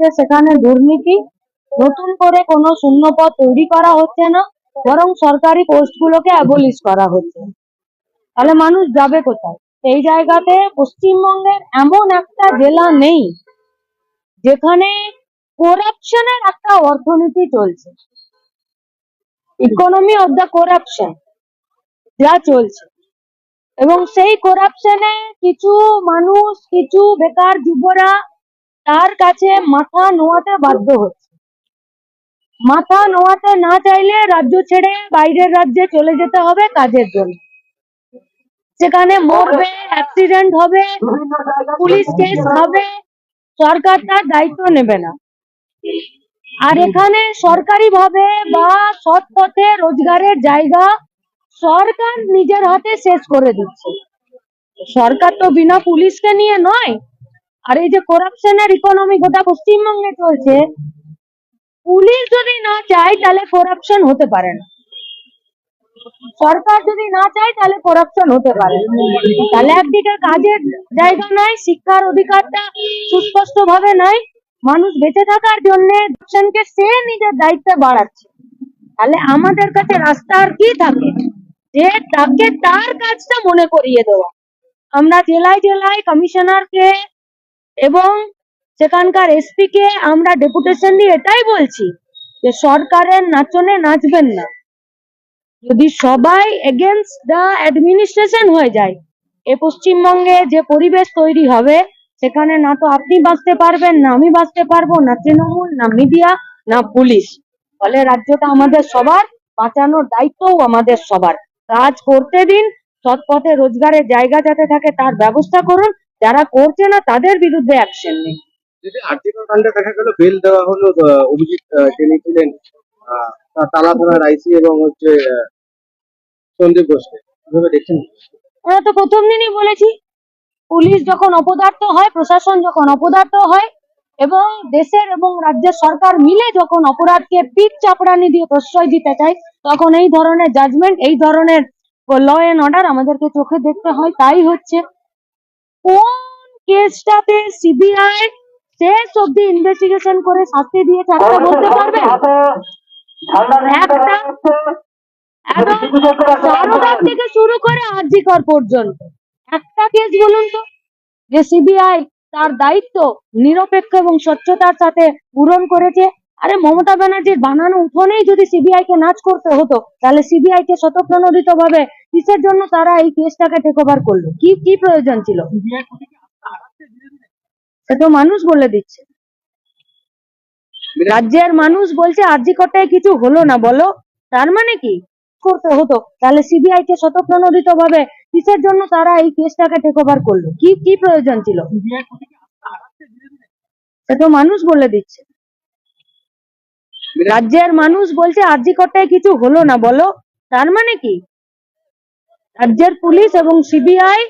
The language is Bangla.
হচ্ছে সেখানে দুর্নীতি। নতুন করে কোনো শূন্যপদ তৈরি করা হচ্ছে না, বরং সরকারি পোস্টগুলোকে অ্যাবলিশ করা হচ্ছে। তাহলে মানুষ যাবে কোথায়? সেই জায়গাতে পশ্চিমবঙ্গের এমন একটা জেলা নেই, যেখানে করাপশনের একটা অর্থনীতি চলছে। ইকোনমি অফ দ্য করাপশন যা চলছে। এবং সেই করাপশনে কিছু মানুষ, কিছু বেকার যুবরা তার কাছে মাথা নোয়াতে বাধ্য হচ্ছে। মাথা নোয়াতে না চাইলে রাজ্য ছেড়ে বাইরের রাজ্যে চলে যেতে হবে কাজের জন্য। সেখানে মরবে অ্যাক্সিডেন্ট হবে পুলিশ কেস হবে, সরকার তার দায়িত্ব নেবে না। আর এখানে সরকারি ভাবে বা সৎ পথে রোজগারের জায়গা সরকার নিজের হাতে শেষ করে দিচ্ছে। সরকার তো বিনা পুলিশকে নিয়ে নয় আর এই যে করাপশনের ইকোনমি গোটা পশ্চিমবঙ্গে চলছে, পুলিশ যদি না চায় তাহলে করাপশন হতে পারে না। সরকার যদি না চায় তাহলে করাপশন হতে পারে তাহলে একদিকে কাজের জায়গা নাই শিক্ষার অধিকারটা সুস্পষ্ট ভাবে নাই মানুষ বেঁচে থাকার জন্য সে নিজের দায়িত্বে বাড়াচ্ছে। তাহলে আমাদের কাছে রাস্তা আর কি থাকে? যে তাকে তার কাজটা মনে করিয়ে দেওয়া। আমরা জেলায় জেলায় কমিশনারকে এবং সেখানকার এসপি কে আমরা ডেপুটেশন দিয়ে এটাই বলছি যে সরকারের নাচনে নাচবেন না। যদি সবাই এগেনস্ট দা অ্যাডমিনিস্ট্রেশন হয়ে যায়, এ পশ্চিমবঙ্গে যে পরিবেশ তৈরি হবে, সেখানে না তো আপনি বাঁচতে পারবেন, না আমি বাঁচতে পারব, না তৃণমূল, না মিডিয়া, না পুলিশ। ফলে রাজ্যটা আমাদের সবার, বাঁচানোর দায়িত্বও আমাদের সবার। কাজ করতে দিন, সৎ পথে রোজগারের জায়গা যাতে থাকে, তার ব্যবস্থা করুন যারা করছে না তাদের বিরুদ্ধে অ্যাকশন নেই। যদি আর্থিক কাণ্ডে দেখা গেল বেল দেওয়া হলো অভিজিৎ ছিলেন তার তালা থানার আইসি এবং হচ্ছে সন্দীপ ঘোষকে। কীভাবে দেখছেন? আমরা তো প্রথম দিনই বলেছি পুলিশ যখন অপদার্থ হয় প্রশাসন যখন অপদার্থ হয় এবং দেশের এবং রাজ্যের সরকার মিলে যখন অপরাধকে পিঠ চাপড়ানি দিয়ে প্রশ্রয় দিতে চায় তখন এই ধরনের জাজমেন্ট এই ধরনের ল এন্ড অর্ডার আমাদেরকে চোখে দেখতে হয়। তাই হচ্ছে কোন কেসটাতে সিবিআই শেষ অব্দি ইনভেস্টিগেশন করে শাস্তি দিয়েছে একটা বলতে পারবে একটা সারদার থেকে শুরু করে আরজিকর পর্যন্ত। একটা কেস বলুন তো যে সিবিআই তার দায়িত্ব নিরপেক্ষ এবং স্বচ্ছতার সাথে পূরণ করেছে। আরে মমতা ব্যানার্জির বানানো উঠোনেই যদি সিবিআই কে নাচ করতে হতো, তাহলে সিবিআই কে স্বতঃপ্রণোদিত ভাবে কিসের জন্য তারা এই কেসটাকে টেক ওভার করল? কি কি প্রয়োজন ছিল? সে তো মানুষ বলে দিচ্ছে। রাজ্যের মানুষ বলছে আরজিকরটায় কিছু হলো না, বলো। তার মানে কি? করতে হতো, তাহলে সিবিআই কে স্বতঃপ্রণোদিত ভাবে কিসের জন্য তারা এই কেসটাকে টেক ওভার করল? কি কি প্রয়োজন ছিল? সে তো মানুষ বলে দিচ্ছে। রাজ্যের মানুষ বলছে আরজিকরটায় কিছু হলো না, বলো। তার মানে কি? রাজ্যের পুলিশ এবং সিবিআই